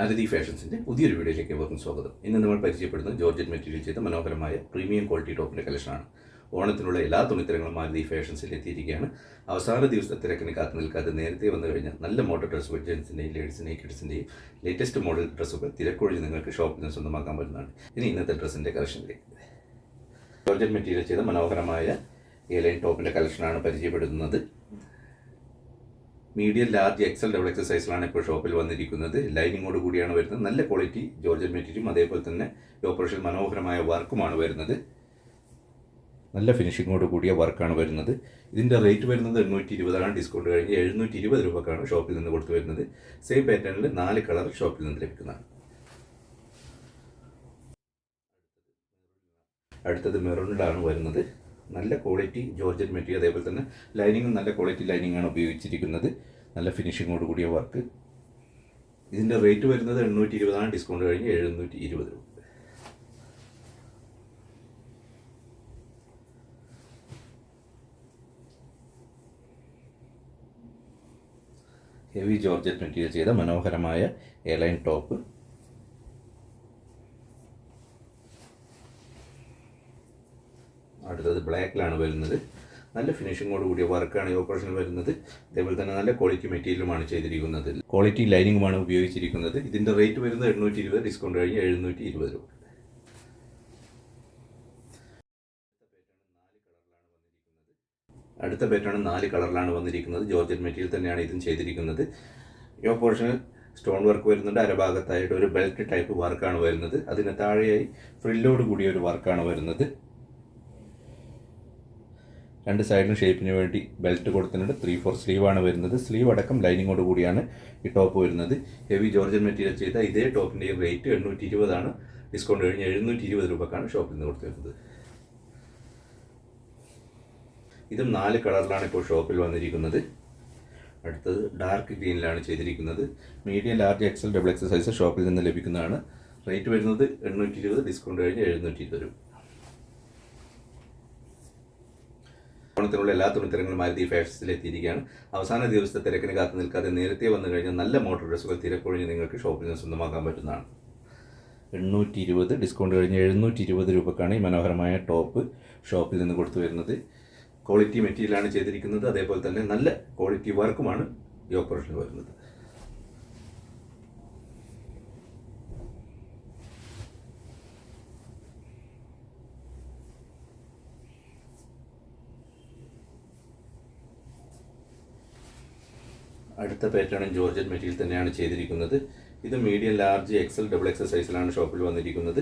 ആരതി ഫാഷൻസിന്റെ പുതിയൊരു വീഡിയോയിലേക്ക് ഏവർക്കും സ്വാഗതം. ഇന്ന് നമ്മൾ പരിചയപ്പെടുന്ന ജോർജറ്റ് മെറ്റീരിയൽ ചെയ്ത മനോഹരമായ പ്രീമിയം ക്വാളിറ്റി ടോപ്പിന്റെ കളക്ഷനാണ്. ഓണത്തിനുള്ള എല്ലാ തുണിത്തരങ്ങളും ആരതി ഫാഷൻസിൽ എത്തിയിരിക്കുകയാണ്. അവസാന ദിവസത്തെ തിരക്കിന് കാത്തു നിൽക്കാതെ നേരത്തെ വന്നു കഴിഞ്ഞാൽ നല്ല മോഡൽ ഡ്രസ്സുകൾ ജെൻസിന്റെയും ലേഡീസിന്റെയും കിഡ്സിന്റെയും ലേറ്റസ്റ്റ് മോഡൽ ഡ്രസ്സുകൾ തിരക്കൊഴിഞ്ഞ് നിങ്ങൾക്ക് ഷോപ്പിൽ നിന്ന് സ്വന്തമാക്കാൻ പറ്റുന്നതാണ്. ഇനി ഇന്നത്തെ ഡ്രസ്സിന്റെ കളക്ഷനിലേക്ക് ജോർജറ്റ് മെറ്റീരിയൽ ചെയ്ത മനോഹരമായ ഏലൈൻ ടോപ്പിന്റെ കളക്ഷനാണ് പരിചയപ്പെടുത്തുന്നത് medium large XL double XL സൈസിലാണ് ഇപ്പോൾ ഷോപ്പിൽ വന്നിരിക്കുന്നത്. ലൈനിങ്ങോട് കൂടിയാണ് വരുന്നത്. നല്ല ക്വാളിറ്റി ജോർജൻ മെറ്റീരിയലും അതേപോലെ തന്നെ ഓപ്പറേഷൻ മനോഹരമായ വർക്കുമാണ് വരുന്നത്. നല്ല ഫിനിഷിങ്ങോട് കൂടിയ വർക്കാണ് വരുന്നത്. ഇതിന്റെ റേറ്റ് വരുന്നത് എണ്ണൂറ്റി ഇരുപതാണ് ഡിസ്കൗണ്ട് കഴിഞ്ഞ് എഴുന്നൂറ്റി ഇരുപത് രൂപക്കാണ് ഷോപ്പിൽ നിന്ന് കൊടുത്തു വരുന്നത്. സെയിം പാറ്റേണിൽ നാല് കളർ ഷോപ്പിൽ നിന്ന് ലഭിക്കുന്നതാണ്. അടുത്തത് മെറൂണിലാണ് വരുന്നത്. നല്ല ക്വാളിറ്റി ജോർജൻ മെറ്റീരിയൽ അതേപോലെ തന്നെ ലൈനിങ്ങും നല്ല ക്വാളിറ്റി ലൈനിങ് ആണ് ഉപയോഗിച്ചിരിക്കുന്നത്. നല്ല ഫിനിഷിങ്ങോട് കൂടിയ വർക്ക് ഇതിന്റെ റേറ്റ് വരുന്നത് എണ്ണൂറ്റി ഇരുപതാണ് ഡിസ്കൗണ്ട് കഴിഞ്ഞ് എഴുന്നൂറ്റി ഇരുപത് രൂപ. ഹെവി ജോർജറ്റ് മെറ്റീരിയൽ ചെയ്ത മനോഹരമായ എയർലൈൻ ടോപ്പ് അടുത്തത് ബ്ലാക്കിലാണ് വരുന്നത്. നല്ല ഫിനിഷിങ്ങോട് കൂടിയ വർക്കാണ് ഈ ഓപ്പറേഷൻ വരുന്നത്. അതേപോലെ തന്നെ നല്ല ക്വാളിറ്റി മെറ്റീരിയലുമാണ് ചെയ്തിരിക്കുന്നത്. ക്വാളിറ്റി ലൈനിങ്ങുമാണ് ഉപയോഗിച്ചിരിക്കുന്നത്. ഇതിന്റെ റേറ്റ് വരുന്നത് എണ്ണൂറ്റി ഇരുപത് ഡിസ്കൗണ്ട് കഴിഞ്ഞ് എഴുന്നൂറ്റി ഇരുപത് രൂപ. അടുത്ത പേറ്റാണ് നാല് കളറിലാണ് വന്നിരിക്കുന്നത്. ജോർജറ്റ് മെറ്റീരിയൽ തന്നെയാണ് ഇതും ചെയ്തിരിക്കുന്നത്. ഈ പോർഷനിൽ സ്റ്റോൺ വർക്ക് വരുന്നുണ്ട്. അരഭാഗത്തായിട്ട് ഒരു ബെൽറ്റ് ടൈപ്പ് വർക്കാണ് വരുന്നത്. അതിന് താഴെയായി ഫ്രില്ലോട് കൂടിയ ഒരു വർക്കാണ് വരുന്നത്. രണ്ട് സൈഡിലും ഷേപ്പിന് വേണ്ടി ബെൽറ്റ് കൊടുത്തിട്ടുണ്ട്. ത്രീ ഫോർ സ്ലീവ് ആണ് വരുന്നത്. സ്ലീവ് അടക്കം ലൈനിങ്ങോട് കൂടിയാണ് ഈ ടോപ്പ് വരുന്നത്. ഹെവി ജോർജൻ മെറ്റീരിയൽ ചെയ്ത ഇതേ ടോപ്പിന്റെ റേറ്റ് എണ്ണൂറ്റി ഇരുപതാണ് ഡിസ്കൗണ്ട് കഴിഞ്ഞ് എഴുന്നൂറ്റി ഇരുപത് രൂപക്കാണ് ഷോപ്പിൽ നിന്ന് കൊടുത്തിരുന്നത്. ഇതും നാല് കളറിലാണ് ഇപ്പോൾ ഷോപ്പിൽ വന്നിരിക്കുന്നത്. അടുത്തത് ഡാർക്ക് ഗ്രീനിലാണ് ചെയ്തിരിക്കുന്നത്. Medium large XL double XL size ഷോപ്പിൽ നിന്ന് ലഭിക്കുന്നതാണ്. റേറ്റ് വരുന്നത് എണ്ണൂറ്റി ഇരുപത് ഡിസ്കൗണ്ട് കഴിഞ്ഞ് എഴുന്നൂറ്റി ഇരുപത് രൂപ. ഓണത്തിനുള്ള എല്ലാ തുണിത്തരങ്ങളും മാരുതി ഫാഷൻസിൽ എത്തിയിരിക്കുകയാണ് അവസാന ദിവസത്തെ തിരക്കിന് കാത്തു നിൽക്കാതെ നേരത്തെ വന്നു കഴിഞ്ഞാൽ നല്ല മോട്ടോർ ഡ്രസ്സുകൾ തിരക്കൊഴിഞ്ഞ് നിങ്ങൾക്ക് ഷോപ്പിൽ നിന്ന് സ്വന്തമാക്കാൻ പറ്റുന്നതാണ്. എണ്ണൂറ്റി ഇരുപത് ഡിസ്കൗണ്ട് കഴിഞ്ഞ് എഴുന്നൂറ്റി ഇരുപത് രൂപക്കാണ് ഈ മനോഹരമായ ടോപ്പ് ഷോപ്പിൽ നിന്ന് കൊടുത്തു വരുന്നത്. ക്വാളിറ്റി മെറ്റീരിയലാണ് ചെയ്തിരിക്കുന്നത്. അതേപോലെ തന്നെ നല്ല ക്വാളിറ്റി വർക്കുമാണ് ഈ ഓപ്പറേഷനിൽ വരുന്നത്. അടുത്ത പാറ്റേണും ജോർജൻ മെറ്റീരിയൽ തന്നെയാണ് ചെയ്തിരിക്കുന്നത്. ഇത് medium large XL double XL സൈസിലാണ് ഷോപ്പിൽ വന്നിരിക്കുന്നത്.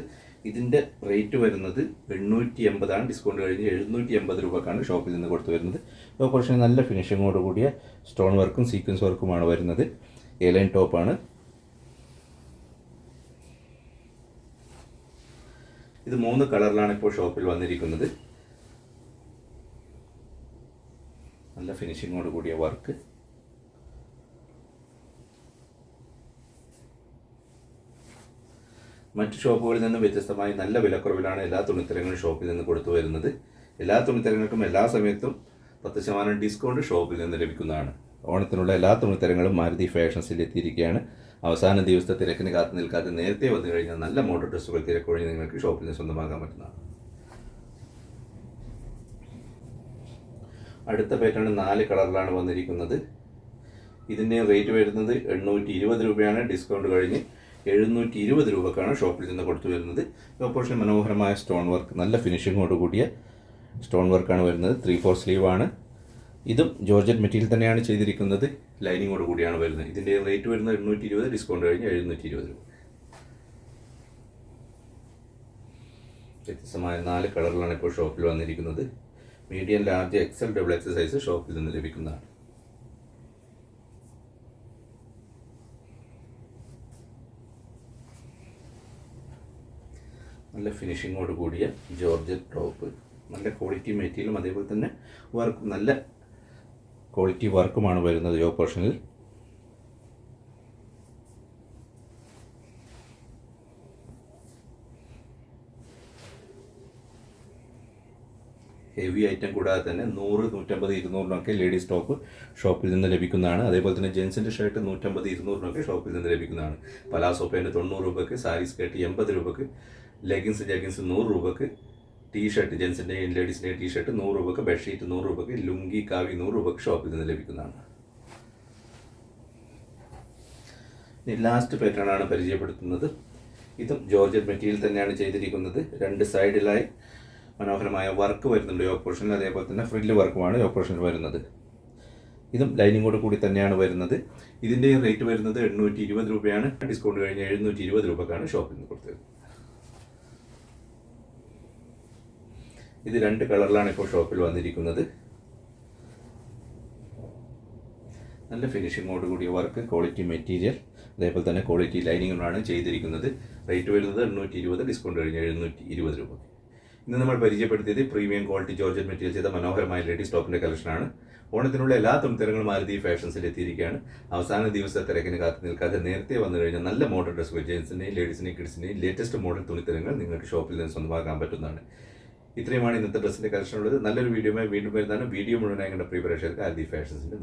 ഇതിന്റെ റേറ്റ് വരുന്നത് എണ്ണൂറ്റി എൺപതാണ് ഡിസ്കൗണ്ട് കഴിഞ്ഞ് എഴുന്നൂറ്റി എൺപത് രൂപക്കാണ് ഷോപ്പിൽ നിന്ന് കൊടുത്തു വരുന്നത്. അപ്പോൾ കുറച്ച് നല്ല ഫിനിഷിങ്ങോട് കൂടിയ സ്റ്റോൺ വർക്കും സീക്വൻസ് വർക്കുമാണ് വരുന്നത്. എ ലൈൻ ടോപ്പാണ് ഇത് മൂന്ന് കളറിലാണ് ഇപ്പോൾ ഷോപ്പിൽ വന്നിരിക്കുന്നത്. നല്ല ഫിനിഷിങ്ങോട് കൂടിയ വർക്ക് മറ്റ് ഷോപ്പുകളിൽ നിന്നും വ്യത്യസ്തമായി നല്ല വിലക്കുറവിലാണ് എല്ലാ തുണിത്തരങ്ങളും ഷോപ്പിൽ നിന്ന് കൊടുത്തു വരുന്നത്. എല്ലാ തുണിത്തരങ്ങൾക്കും എല്ലാ സമയത്തും പത്ത് ശതമാനം ഡിസ്കൗണ്ട് ഷോപ്പിൽ നിന്ന് ലഭിക്കുന്നതാണ്. ഓണത്തിനുള്ള എല്ലാ തുണിത്തരങ്ങളും മാരുതി ഫാഷൻസിൽ എത്തിയിരിക്കുകയാണ്. അവസാന ദിവസത്തെ തിരക്കിന് കാത്തു നിൽക്കാതെ നേരത്തെ വന്നു കഴിഞ്ഞാൽ നല്ല മോഡൽ ഡ്രസ്സുകൾ തിരക്കൊഴിഞ്ഞ് നിങ്ങൾക്ക് ഷോപ്പിൽ നിന്ന് സ്വന്തമാക്കാൻ പറ്റുന്നതാണ്. അടുത്ത പാറ്റേൺ നാല് കളറിലാണ് വന്നിരിക്കുന്നത്. ഇതിന്റെ റേറ്റ് വരുന്നത് എണ്ണൂറ്റി ഇരുപത് രൂപയാണ്. ഡിസ്കൗണ്ട് കഴിഞ്ഞ് എഴുന്നൂറ്റി ഇരുപത് രൂപക്കാണ് ഷോപ്പിൽ നിന്ന് കൊടുത്തു വരുന്നത്. ഓപ്പോഷൻ മനോഹരമായ സ്റ്റോൺ വർക്ക് നല്ല ഫിനിഷിങ്ങോട് കൂടിയ സ്റ്റോൺ വർക്കാണ് വരുന്നത്. ത്രീ ഫോർ സ്ലീവ് ആണ്. ഇതും ജോർജറ്റ് മെറ്റീരിയൽ തന്നെയാണ് ചെയ്തിരിക്കുന്നത്. ലൈനിങ്ങോട് കൂടിയാണ് വരുന്നത്. ഇതിന്റെ റേറ്റ് വരുന്നത് എണ്ണൂറ്റി ഇരുപത് ഡിസ്കൗണ്ട് കഴിഞ്ഞ് എഴുന്നൂറ്റി ഇരുപത് രൂപ. വ്യത്യസ്തമായ നാല് കളറിലാണ് ഇപ്പോൾ ഷോപ്പിൽ വന്നിരിക്കുന്നത്. Medium large XL double XL size ഷോപ്പിൽ നിന്ന് ലഭിക്കുന്നതാണ്. നല്ല ഫിനിഷിങ്ങോട് കൂടിയ ജോർജറ്റ് ടോപ്പ്. നല്ല ക്വാളിറ്റി മെറ്റീരിയലും അതേപോലെ തന്നെ വർക്ക് നല്ല ക്വാളിറ്റി വർക്കുമാണ് വരുന്നത് ഈ ഓപ്പറേഷനിൽ ഹെവി ഐറ്റം കൂടാതെ തന്നെ നൂറ് നൂറ്റമ്പത് ഇരുന്നൂറിനൊക്കെ ലേഡീസ് ടോപ്പ് ഷോപ്പിൽ നിന്ന് ലഭിക്കുന്നതാണ്. അതേപോലെ തന്നെ ജെൻസിന്റെ ഷർട്ട് നൂറ്റമ്പത് ഇരുന്നൂറിനൊക്കെ ഷോപ്പിൽ നിന്ന് ലഭിക്കുന്നതാണ്. പലാസോ പാന്റ് തൊണ്ണൂറ് രൂപയ്ക്ക് സാരി സ്കേർട്ട് എൺപത് രൂപയ്ക്ക് ലെഗിൻസ് ജഗിൻസ് നൂറ് രൂപക്ക് ടീഷർട്ട് ജെൻസിന്റെയും ലേഡീസിന്റെയും ടീഷർട്ട് നൂറ് രൂപക്ക് ബെഡ്ഷീറ്റ് നൂറ് രൂപക്ക് ലുങ്കി കാവി നൂറ് രൂപക്ക് ഷോപ്പിൽ നിന്ന് ലഭിക്കുന്നതാണ്. ഇനി ലാസ്റ്റ് പാറ്റേൺ ആണ് പരിചയപ്പെടുത്തുന്നത്. ഇതും ജോർജറ്റ് മെറ്റീരിയൽ തന്നെയാണ് ചെയ്തിരിക്കുന്നത്. രണ്ട് സൈഡിലായി മനോഹരമായ വർക്ക് വരുന്നുണ്ട്. യോഗ പോർഷനിൽ അതേപോലെ തന്നെ ഫ്രില്ല് വർക്കുമാണ് യോഗ പോർഷനിൽ വരുന്നത്. ഇതും ലൈനിങ്ങോട് കൂടി തന്നെയാണ് വരുന്നത്. ഇതിന്റെ റേറ്റ് വരുന്നത് എണ്ണൂറ്റി ഇരുപത് രൂപയാണ്. ഡിസ്കൗണ്ട് കഴിഞ്ഞ് എഴുന്നൂറ്റി ഇരുപത് രൂപക്കാണ് ഷോപ്പിൽ നിന്ന് കൊടുത്തത്. ഇത് രണ്ട് കളറിലാണ് ഇപ്പോൾ ഷോപ്പിൽ വന്നിരിക്കുന്നത്. നല്ല ഫിനിഷിങ്ങോട് കൂടിയ വർക്ക് ക്വാളിറ്റി മെറ്റീരിയൽ അതേപോലെ തന്നെ ക്വാളിറ്റി ലൈനിങ്ങുകളാണ് ചെയ്തിരിക്കുന്നത്. റേറ്റ് വരുന്നത് എണ്ണൂറ്റി ഇരുപത് ഡിസ്കൗണ്ട് കഴിഞ്ഞ് എഴുന്നൂറ്റി ഇരുപത് രൂപ. ഇന്ന് നമ്മൾ പരിചയപ്പെടുത്തിയത് പ്രീമിയം ക്വാളിറ്റി ജോർജറ്റ് മെറ്റീരിയൽ ചെയ്ത മനോഹരമായ ലേഡീസ് ടോപ്പിന്റെ കളക്ഷനാണ്. ഓണത്തിനുള്ള എല്ലാ തുണിത്തരങ്ങളും മാരുതി ഫാഷൻസിൽ എത്തിയിരിക്കുകയാണ്. അവസാന ദിവസത്തെ തിരക്കിന് കാത്തു നിൽക്കാതെ നേരത്തെ വന്നു കഴിഞ്ഞാൽ നല്ല മോഡൽ ഡ്രസ്സുകൾ ജെൻസിന്റെയും ലേഡീസിന്റെയും കിഡ്സിന്റെയും ലേറ്റസ്റ്റ് മോഡൽ തുണിത്തരങ്ങൾ നിങ്ങൾക്ക് ഷോപ്പിൽ നിന്ന് സ്വന്തമാക്കാൻ പറ്റുന്നതാണ്. ഇത്രയുമാണ് ഇന്നത്തെ ഡ്രസ്സിന്റെ കളക്ഷൻ ഉള്ളത്. നല്ലൊരു വീഡിയോയുമായി വീണ്ടും വരുന്നതാണ്. വീഡിയോ മുഴുവനായി കണ്ട പ്രിയ പ്രേക്ഷകർക്ക് ആദ്യ ഫാഷൻസിന്റെ